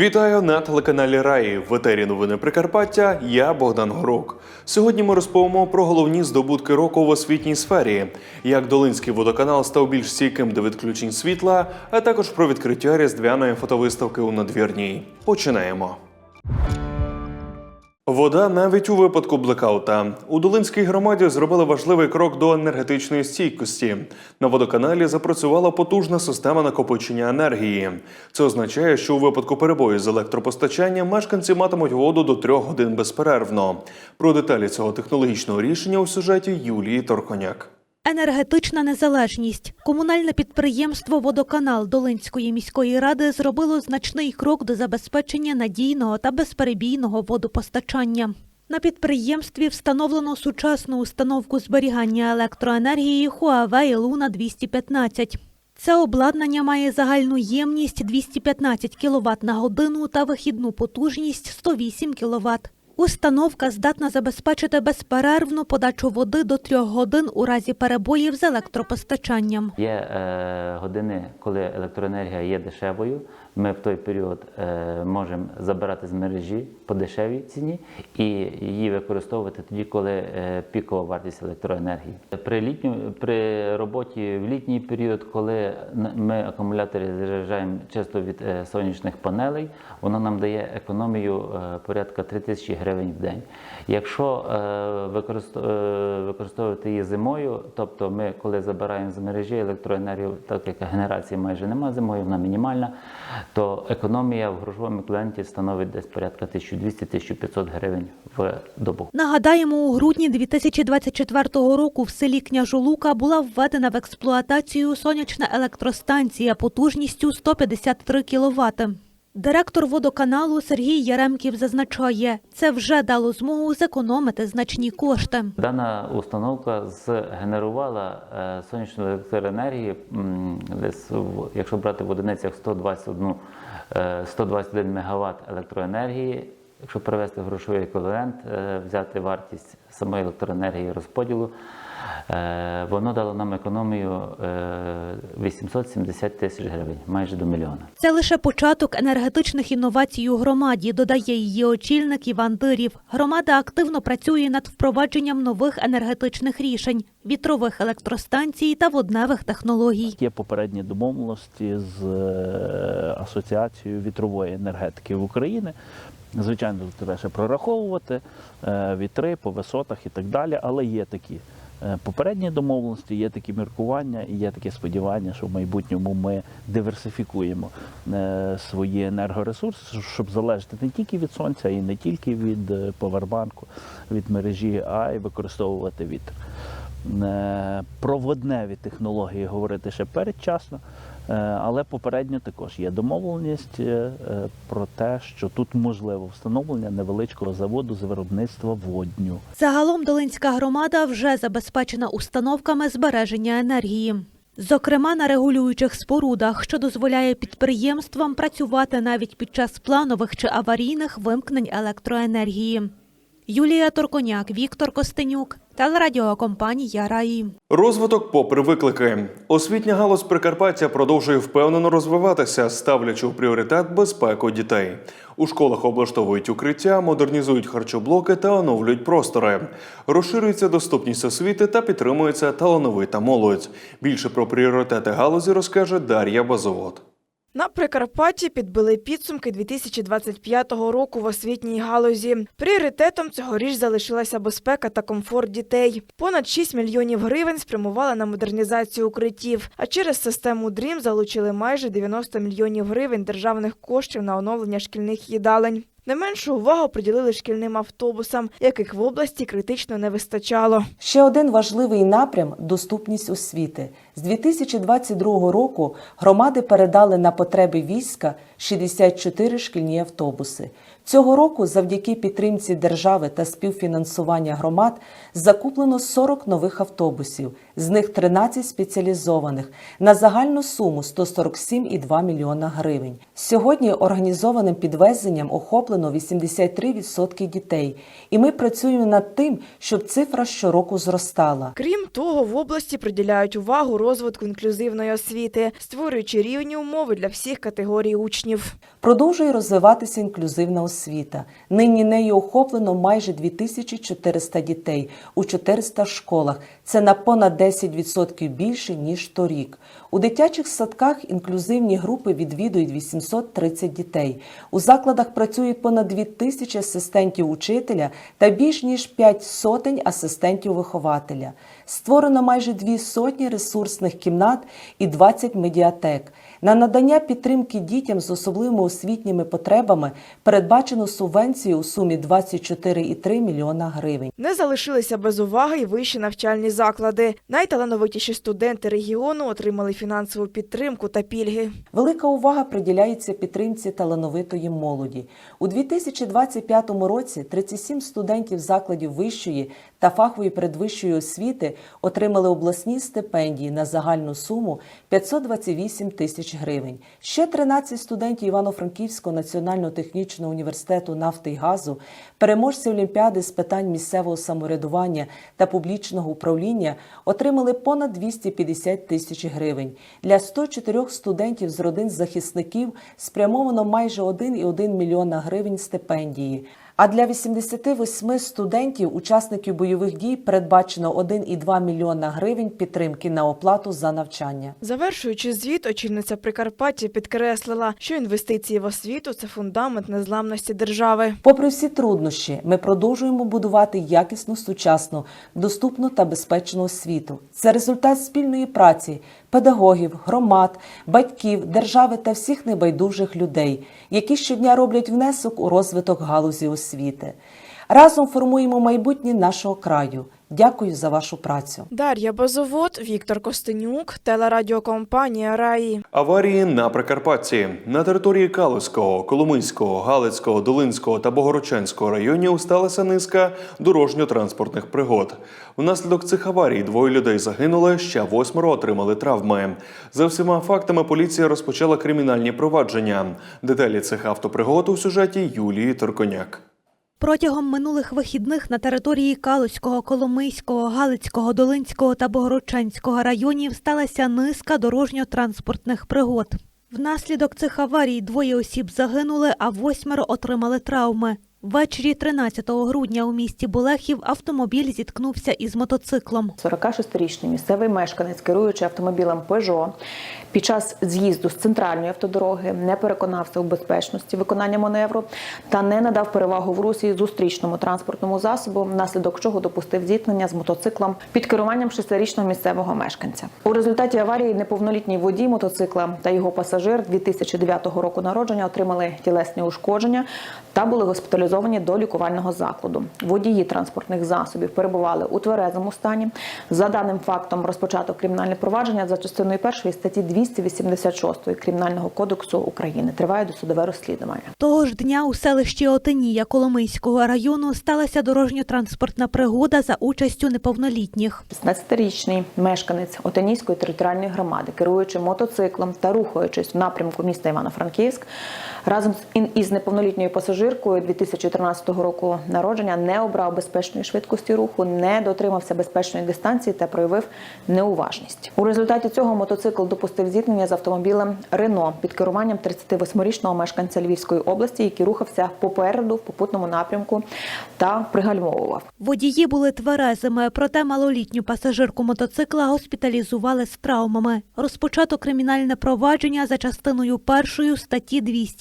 Вітаю на телеканалі Раї. В етері новини Прикарпаття. Я Богдан Горок. Сьогодні ми розповімо про головні здобутки року в освітній сфері, як Долинський водоканал став більш стійким до відключень світла, а також про відкриття різдвяної фотовиставки у надвірній. Починаємо. Вода навіть у випадку блекаута. У Долинській громаді зробили важливий крок до енергетичної стійкості. На водоканалі запрацювала потужна система накопичення енергії. Це означає, що у випадку перебою з електропостачанням мешканці матимуть воду до трьох годин безперервно. Про деталі цього технологічного рішення у сюжеті Юлії Торконяк. Енергетична незалежність. Комунальне підприємство Водоканал Долинської міської ради зробило значний крок до забезпечення надійного та безперебійного водопостачання. На підприємстві встановлено сучасну установку зберігання електроенергії Huawei Luna 215. Це обладнання має загальну ємність 215 кВт на годину та вихідну потужність 108 кВт. Установка здатна забезпечити безперервну подачу води до трьох годин у разі перебоїв з електропостачанням. Є е, години, коли електроенергія є дешевою. Ми в той період е, можемо забирати з мережі по дешевій ціні і її використовувати тоді, коли е, пікова вартість електроенергії. При літню, при роботі в літній період, коли ми акумулятори заряджаємо чисто від е, сонячних панелей, воно нам дає економію порядка 3 тисячі гривень в день. Якщо е, е, використовувати її зимою, тобто ми коли забираємо з мережі електроенергію, так як генерації майже немає зимою, вона мінімальна, то економія в грошовому еквіваленті становить десь порядка 1200-1500 гривень в добу. Нагадаємо, у грудні 2024 року в селі Княжолука була введена в експлуатацію сонячна електростанція потужністю 153 кВт. Директор водоканалу Сергій Яремків зазначає, це вже дало змогу зекономити значні кошти. Дана установка згенерувала е, сонячну електроенергію, десь, якщо брати в одиницях 121, е, 121 МВт електроенергії. Якщо перевести грошовий еквівалент, е, взяти вартість самої електроенергії розподілу, воно дало нам економію е, 870 тисяч гривень, майже до мільйона. Це лише початок енергетичних інновацій у громаді, додає її очільник Іван Дирів. Громада активно працює над впровадженням нових енергетичних рішень, вітрових електростанцій та водневих технологій. Є попередні домовленості з е, Асоціацією вітрової енергетики в Україні. Звичайно, треба ще прораховувати е, вітри по висотах і так далі, але є такі е, попередні домовленості, є такі міркування і є таке сподівання, що в майбутньому ми диверсифікуємо е, свої енергоресурси, щоб залежати не тільки від сонця і не тільки від е, повербанку, від мережі, а й використовувати вітер. Проводневі Про водневі технології говорити ще передчасно, е, але попередньо також є домовленість е, е, про те, що тут можливо встановлення невеличкого заводу з виробництва водню. Загалом Долинська громада вже забезпечена установками збереження енергії. Зокрема, на регулюючих спорудах, що дозволяє підприємствам працювати навіть під час планових чи аварійних вимкнень електроенергії. Юлія Торконяк, Віктор Костенюк, телерадіокомпанія Раї. Розвиток попри виклики. Освітня галузь Прикарпаття продовжує впевнено розвиватися, ставлячи в пріоритет безпеку дітей. У школах облаштовують укриття, модернізують харчоблоки та оновлюють простори. Розширюється доступність освіти та підтримується талановита молодь. Більше про пріоритети галузі розкаже Дар'я Базовод. На Прикарпатті підбили підсумки 2025 року в освітній галузі. Пріоритетом цьогоріч залишилася безпека та комфорт дітей. Понад 6 мільйонів гривень спрямували на модернізацію укриттів, а через систему ДРІМ залучили майже 90 мільйонів гривень державних коштів на оновлення шкільних їдалень. Не меншу увагу приділили шкільним автобусам, яких в області критично не вистачало. Ще один важливий напрям доступність освіти. З 2022 року громади передали на потреби війська 64 шкільні автобуси. Цього року, завдяки підтримці держави та співфінансування громад, закуплено 40 нових автобусів, з них 13 спеціалізованих на загальну суму 147,2 мільйона гривень. Сьогодні організованим підвезенням охоплено 83% дітей, і ми працюємо над тим, щоб цифра щороку зростала. Крім того, в області приділяють увагу розвитку інклюзивної освіти, створюючи рівні умови для всіх категорій учнів. Продовжує розвиватися інклюзивна освіта. Нині нею охоплено майже 2400 дітей у 400 школах. Це на понад 10% більше ніж торік. У дитячих садках інклюзивні групи відвідують 830 дітей. У закладах працюють понад 2000 асистентів учителя та більш ніж 5 сотень асистентів вихователя. Створено майже дві сотні ресурсних кімнат і 20 медіатек. На надання підтримки дітям з особливими освітніми потребами передбачено субвенцію у сумі 24,3 мільйона гривень. Не залишилися без уваги й вищі навчальні заклади. Найталановитіші студенти регіону отримали фінансову підтримку та пільги. Велика увага приділяється підтримці талановитої молоді. У 2025 році 37 студентів закладів вищої та фахової передвищої освіти отримали обласні стипендії на загальну суму 528 тисяч гривень. Ще 13 студентів Івано-Франківського національного технічного університету нафти і газу, переможці Олімпіади з питань місцевого самоврядування та публічного управління отримали понад 250 тисяч гривень. Для 104 студентів з родин захисників спрямовано майже 1,1 мільйона гривень стипендії. А для 88 студентів, учасників бойових дій, передбачено 1,2 мільйона гривень підтримки на оплату за навчання. Завершуючи звіт, очільниця Прикарпаття підкреслила, що інвестиції в освіту це фундамент незламності держави. Попри всі труднощі, ми продовжуємо будувати якісну, сучасну, доступну та безпечну освіту. Це результат спільної праці педагогів, громад, батьків, держави та всіх небайдужих людей, які щодня роблять внесок у розвиток галузі освіти. Разом формуємо майбутнє нашого краю. Дякую за вашу працю. Дар'я Базовод, Віктор Костенюк, телерадіокомпанія Раї. Аварії на Прикарпатті на території Калузького, Коломийського, Галицького, Долинського та Богородчанського районів сталася низка дорожньо-транспортних пригод. Внаслідок цих аварій двоє людей загинули, ще восьмеро отримали травми. За всіма фактами поліція розпочала кримінальні провадження. Деталі цих автопригод у сюжеті Юлії Торконяк. Протягом минулих вихідних на території Калуського, Коломийського, Галицького, Долинського та Богородчанського районів сталася низка дорожньо-транспортних пригод. Внаслідок цих аварій двоє осіб загинули, а восьмеро отримали травми. Ввечері 13 грудня у місті Болехів автомобіль зіткнувся із мотоциклом. 46-річний місцевий мешканець, керуючи автомобілем Peugeot, під час з'їзду з центральної автодороги не переконався у безпечності виконання маневру та не надав перевагу в русі зустрічному транспортному засобу, внаслідок чого допустив зіткнення з мотоциклом під керуванням шестирічного місцевого мешканця. У результаті аварії неповнолітній водій мотоцикла та його пасажир 2009 року народження отримали тілесні ушкодження та були госпіталізовані до лікувального закладу. Водії транспортних засобів перебували у тверезому стані. За даним фактом розпочато кримінальне провадження за частиною першої статті 286 Кримінального кодексу України. Триває досудове розслідування. Того ж дня у селищі Отинія Коломийського району сталася дорожньо-транспортна пригода за участю неповнолітніх. 16-річний мешканець Отинійської територіальної громади, керуючи мотоциклом та рухаючись в напрямку міста Івано-Франківськ, разом із неповнолітньою пасажиркою 2014 року народження не обрав безпечної швидкості руху, не дотримався безпечної дистанції та проявив неуважність. У результаті цього мотоцикл допустив зіткнення з автомобілем Рено під керуванням 38-річного мешканця Львівської області, який рухався попереду в попутному напрямку та пригальмовував. Водії були тверезими, проте малолітню пасажирку мотоцикла госпіталізували з травмами. Розпочато кримінальне провадження за частиною першої статті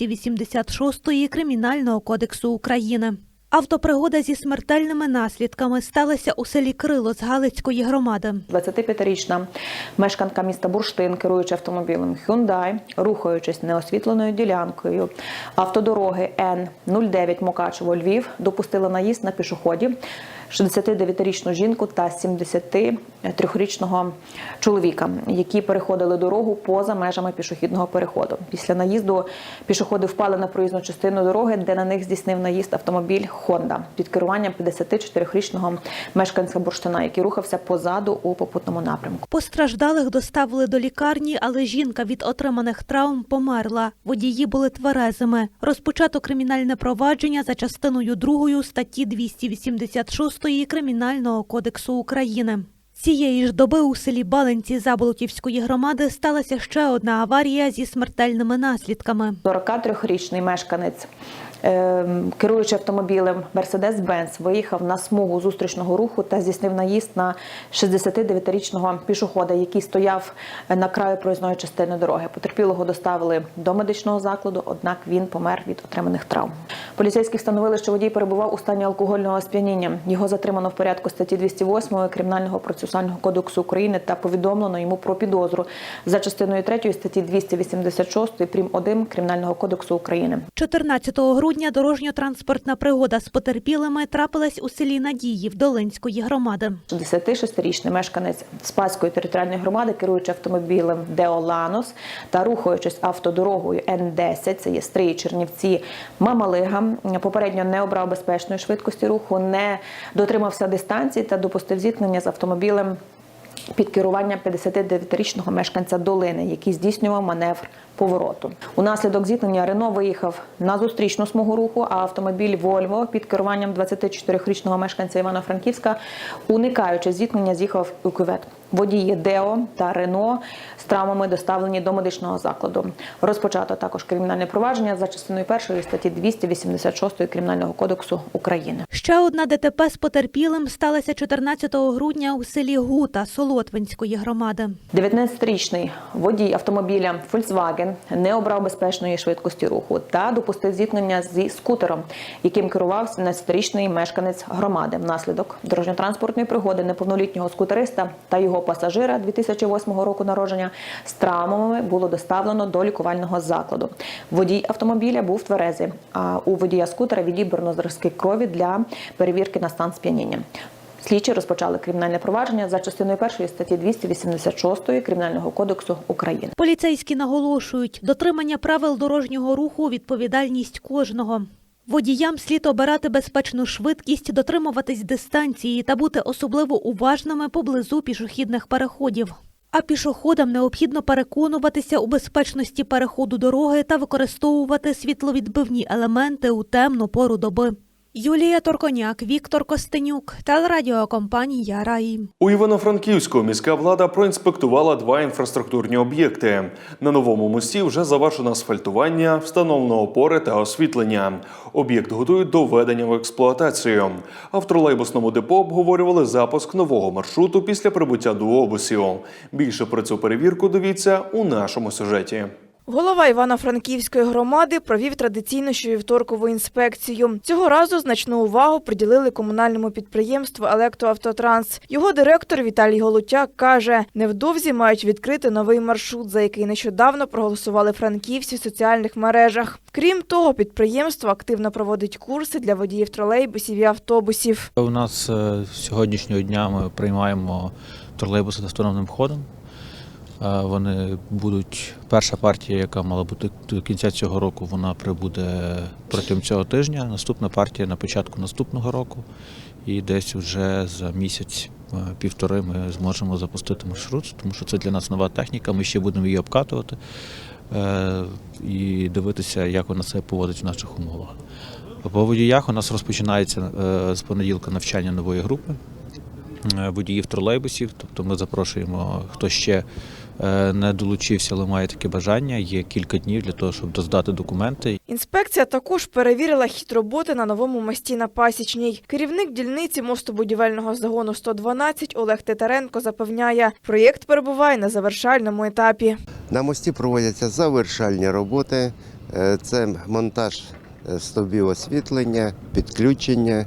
286 Кримінального кодексу України. Автопригода зі смертельними наслідками сталася у селі Крило з Галицької громади. 25-річна мешканка міста Бурштин, керуючи автомобілем Hyundai, рухаючись неосвітленою ділянкою автодороги Н-09 Мукачево Львів, допустила наїзд на пішоходів 69-річну жінку та 73-річного чоловіка, які переходили дорогу поза межами пішохідного переходу. Після наїзду пішоходи впали на проїзну частину дороги, де на них здійснив наїзд автомобіль Honda під керуванням 54-річного мешканця бурштина, який рухався позаду у попутному напрямку. Постраждалих доставили до лікарні, але жінка від отриманих травм померла. Водії були тверезими. Розпочато кримінальне провадження за частиною 2 статті 286 Кримінального кодексу України. Цієї ж доби у селі Баленці Заболотівської громади сталася ще одна аварія зі смертельними наслідками. 43-річний мешканець, ем, керуючи автомобілем Mercedes-Benz, виїхав на смугу зустрічного руху та здійснив наїзд на 69-річного пішохода, який стояв на краю проїзної частини дороги. Потерпілого доставили до медичного закладу, однак він помер від отриманих травм. Поліцейські встановили, що водій перебував у стані алкогольного сп'яніння. Його затримано в порядку статті 208 Кримінального процесуального кодексу України та повідомлено йому про підозру за частиною 3 статті 286 прим. 1 Кримінального кодексу України. 14 грудня дорожньо-транспортна пригода з потерпілими трапилась у селі Надії в Долинської громади. 66-річний мешканець Спаської територіальної громади, керуючи автомобілем Деоланос та рухаючись автодорогою Н10, це є Стрий, Чернівці, Мамалига, попередньо не обрав безпечної швидкості руху, не дотримався дистанції та допустив зіткнення з автомобілем під керуванням 59-річного мешканця долини, який здійснював маневр повороту. Унаслідок зіткнення Рено виїхав на зустрічну смугу руху, а автомобіль Вольво під керуванням 24-річного мешканця Івано-Франківська, уникаючи зіткнення, з'їхав у кювет. Водії Део та Рено з травмами доставлені до медичного закладу. Розпочато також кримінальне провадження за частиною першої статті 286 Кримінального кодексу України. Ще одна ДТП з потерпілим сталася 14 грудня у селі Гута Солотвинської громади. 19-річний водій автомобіля Volkswagen не обрав безпечної швидкості руху та допустив зіткнення зі скутером, яким керував 17-річний мешканець громади. Внаслідок дорожньо-транспортної пригоди неповнолітнього скутериста та його пасажира 2008 року народження з травмами було доставлено до лікувального закладу. Водій автомобіля був тверезий, а у водія скутера відібрано зразки крові для перевірки на стан сп'яніння. Слідчі розпочали кримінальне провадження за частиною першої статті 286 Кримінального кодексу України. Поліцейські наголошують, дотримання правил дорожнього руху – відповідальність кожного. Водіям слід обирати безпечну швидкість, дотримуватись дистанції та бути особливо уважними поблизу пішохідних переходів. А пішоходам необхідно переконуватися у безпечності переходу дороги та використовувати світловідбивні елементи у темну пору доби. Юлія Торконяк, Віктор Костенюк, телерадіокомпанія Раї. У Івано-Франківську міська влада проінспектувала два інфраструктурні об'єкти. На новому мості вже завершено асфальтування, встановлено опори та освітлення. Об'єкт готують до введення в експлуатацію. А в тролейбусному депо обговорювали запуск нового маршруту після прибуття до обусів. Більше про цю перевірку дивіться у нашому сюжеті. Голова Івано-Франківської громади провів традиційну щовівторкову інспекцію. Цього разу значну увагу приділили комунальному підприємству «Електроавтотранс». Його директор Віталій Голутяк каже, невдовзі мають відкрити новий маршрут, за який нещодавно проголосували франківці в соціальних мережах. Крім того, підприємство активно проводить курси для водіїв тролейбусів і автобусів. У нас е, сьогоднішнього дня ми приймаємо тролейбуси з автономним ходом. Вони будуть перша партія, яка мала бути до кінця цього року, вона прибуде протягом цього тижня. Наступна партія на початку наступного року. І десь вже за місяць е, півтори ми зможемо запустити маршрут, тому що це для нас нова техніка. Ми ще будемо її обкатувати е, і дивитися, як вона себе поводить в наших умовах. По водіях у нас розпочинається е, з понеділка навчання нової групи водіїв тролейбусів. Тобто ми запрошуємо, хто ще не долучився, але має таке бажання. Є кілька днів для того, щоб доздати документи Інспекція також перевірила хід роботи на новому мості на Пасічній. Керівник дільниці мостобудівельного загону 112 Олег Титаренко запевняє, проєкт перебуває на завершальному етапі. На мості проводяться завершальні роботи. Е, Це монтаж е, стовбів освітлення, підключення, е,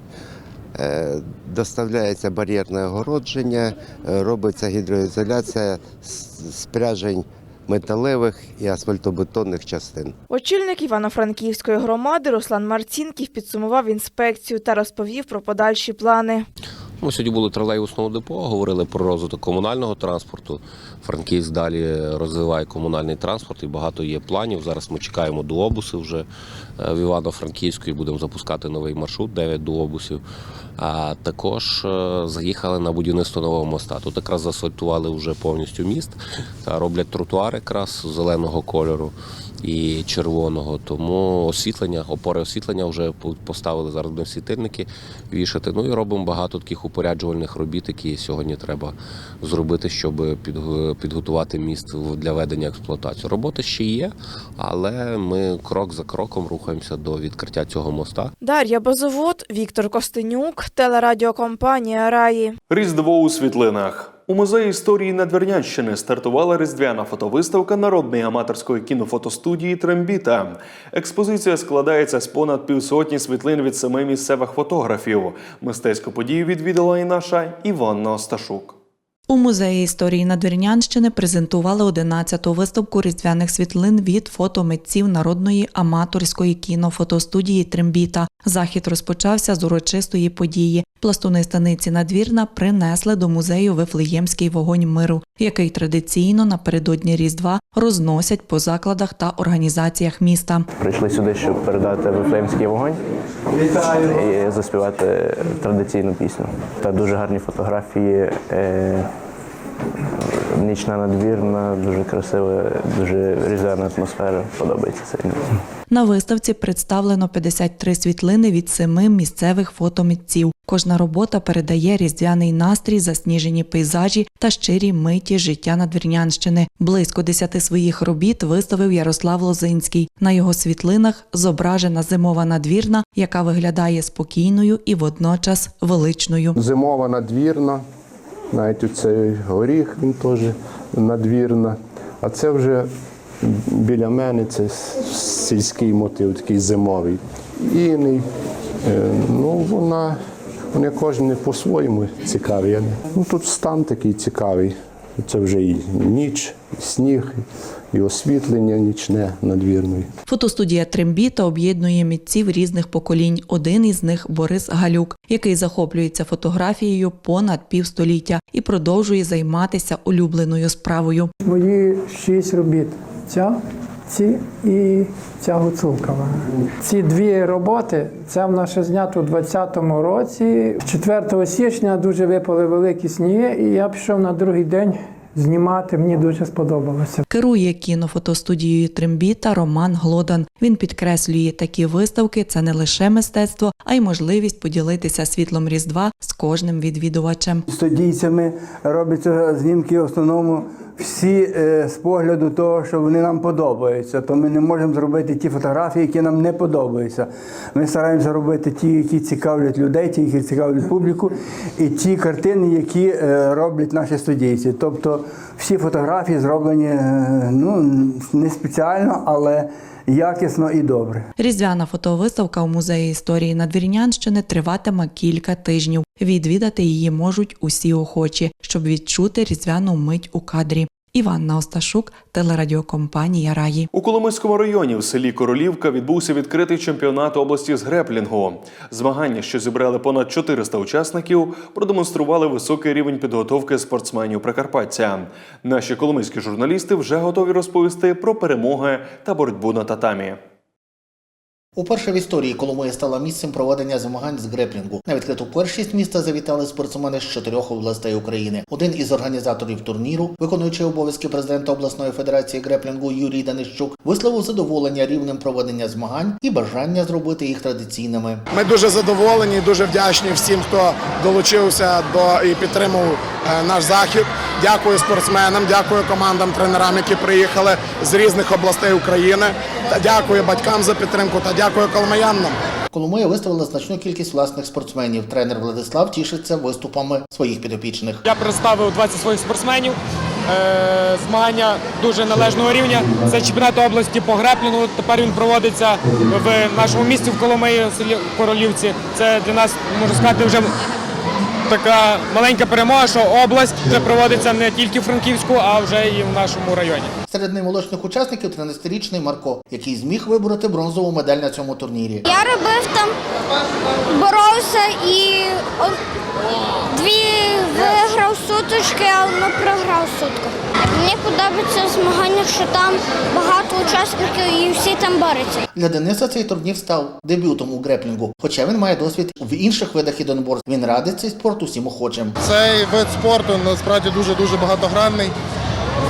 доставляється бар'єрне огородження, е, робиться гідроізоляція, спряжень металевих і асфальтобетонних частин. Очільник Івано-Франківської громади Руслан Марцінків підсумував інспекцію та розповів про подальші плани. Ми сьогодні були в тролейбусному депо, говорили про розвиток комунального транспорту. Франківськ далі розвиває комунальний транспорт і багато є планів. Зараз ми чекаємо дуобуси вже е, в Івано-Франківську і будемо запускати новий маршрут 9 дуобусів. А також е, заїхали на будівництво нового моста. Тут якраз заасфальтували вже повністю міст, та роблять тротуар якраз зеленого кольору і червоного. Тому освітлення, опори освітлення вже поставили зараз будемо світильники вішати. Ну і робимо багато таких упоряджувальних робіт, які сьогодні треба зробити, щоб підготувати міст для ведення експлуатації. Роботи ще є, але ми крок за кроком рухаємося до відкриття цього моста. Дар'я Базовод, Віктор Костенюк, телерадіокомпанія Раї. Різдво у світлинах. У музеї історії Надвірнянщини стартувала різдвяна фотовиставка народної аматорської кінофотостудії Трембіта. Експозиція складається з понад півсотні світлин від семи місцевих фотографів. Мистецьку подію відвідала і наша Іванна Осташук. У музеї історії Надвірнянщини презентували 11-ту виставку різдвяних світлин від фотомитців народної аматорської кінофотостудії Трембіта. Захід розпочався з урочистої події. Пластуни станиці Надвірна принесли до музею Вифлеємський вогонь миру, який традиційно напередодні Різдва розносять по закладах та організаціях міста. Прийшли сюди, щоб передати вифлеємський вогонь і заспівати традиційну пісню. Та дуже гарні фотографії. Нічна надвірна, дуже красива, дуже різдвяна атмосфера. Подобається сильно. На виставці представлено 53 світлини від семи місцевих фотомітців. Кожна робота передає різдвяний настрій, засніжені пейзажі та щирі миті життя Надвірнянщини. Близько десяти своїх робіт виставив Ярослав Лозинський. На його світлинах зображена зимова надвірна, яка виглядає спокійною і водночас величною. Зимова надвірна, навіть цей горіх він теж надвірна. А це вже біля мене це сільський мотив, такий зимовий. Іний. Е, Ну, вона, вони кожен по-своєму цікаві. Ну, тут стан такий цікавий. Це вже і ніч, і сніг, і освітлення нічне надвірної. Фотостудія Трембіта об'єднує митців різних поколінь. Один із них Борис Галюк, який захоплюється фотографією понад півстоліття і продовжує займатися улюбленою справою. Мої шість робіт. Ця, ці і ця гуцулкова. Ці дві роботи, це в нас знято у 20-му році. 4 січня дуже випали великі сніги, і я пішов на другий день знімати. Мені дуже сподобалося. Керує кінофотостудією Трембіта Роман Глодан. Він підкреслює, такі виставки це не лише мистецтво, а й можливість поділитися світлом Різдва з кожним відвідувачем. Студійцями робиться знімки в основному всі е, з погляду того, що вони нам подобаються. То ми не можемо зробити ті фотографії, які нам не подобаються. Ми стараємося робити ті, які цікавлять людей, ті, які цікавлять публіку, і ті картини, які е, роблять наші студійці. Тобто всі фотографії зроблені е, ну, не спеціально, але якісно і добре. Різдвяна фотовиставка у музеї історії Надвірнянщини триватиме кілька тижнів. Відвідати її можуть усі охочі, щоб відчути різдвяну мить у кадрі. Іванна Осташук, телерадіокомпанія Раї. У Коломийському районі в селі Королівка відбувся відкритий чемпіонат області з греплінгу. Змагання, що зібрали понад 400 учасників, продемонстрували високий рівень підготовки спортсменів Прикарпаття. Наші коломийські журналісти вже готові розповісти про перемоги та боротьбу на татамі. Уперше в історії Коломия стала місцем проведення змагань з греплінгу. На відкриту першість міста завітали спортсмени з чотирьох областей України. Один із організаторів турніру, виконуючий обов'язки президента обласної федерації греплінгу Юрій Данищук, висловив задоволення рівнем проведення змагань і бажання зробити їх традиційними. Ми дуже задоволені, дуже вдячні всім, хто долучився до і підтримав е, наш захід. Дякую спортсменам, дякую командам, тренерам, які приїхали з різних областей України. Дякую батькам за підтримку та дякую коломиянам. Коломия виставила значну кількість власних спортсменів. Тренер Владислав тішиться виступами своїх підопічних. Я представив 20 своїх спортсменів. Е, Змагання дуже належного рівня. Це чемпіонат області по греплінгу. Тепер він проводиться в нашому місті в Коломиї, в селі Королівці. Це для нас можна сказати вже така маленька перемога, що область вже проводиться не тільки в Франківську, а вже і в нашому районі. Серед наймолодших учасників 13-річний Марко, який зміг вибороти бронзову медаль на цьому турнірі. Я робив там, боровся і дві виграв суточки, а одну програв сутку. Мені подобається змагання, що там багато учасників і всі там борються. Для Дениса цей турнір став дебютом у греплінгу, хоча він має досвід в інших видах єдиноборств. Він радить цей спорт усім охочим. Цей вид спорту насправді дуже дуже багатогранний.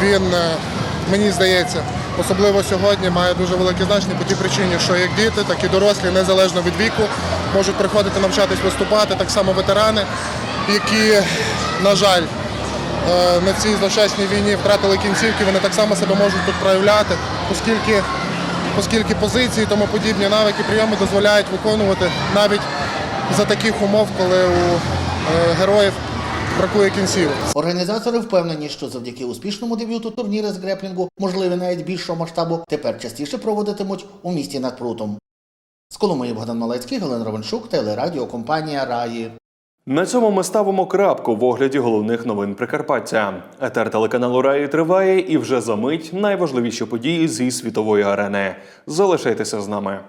Він е, мені здається, особливо сьогодні має дуже велике значення по тій причині, що як діти, так і дорослі, незалежно від віку, можуть приходити навчатись виступати, так само ветерани, які, на жаль, на цій злощасній війні втратили кінцівки, вони так само себе можуть тут проявляти, оскільки, оскільки позиції, тому подібні навики, прийоми дозволяють виконувати навіть за таких умов, коли у е, героїв бракує кінцівок. Організатори впевнені, що завдяки успішному дебюту турніри з греплінгу, можливі навіть більшого масштабу, тепер частіше проводитимуть у місті над прутом. З Коломиї Богдан Малецький, Галина Ровеншук, телерадіокомпанія Раї. На цьому ми ставимо крапку в огляді головних новин Прикарпаття. Етер телеканалу Раї триває і вже за мить найважливіші події зі світової арени. Залишайтеся з нами.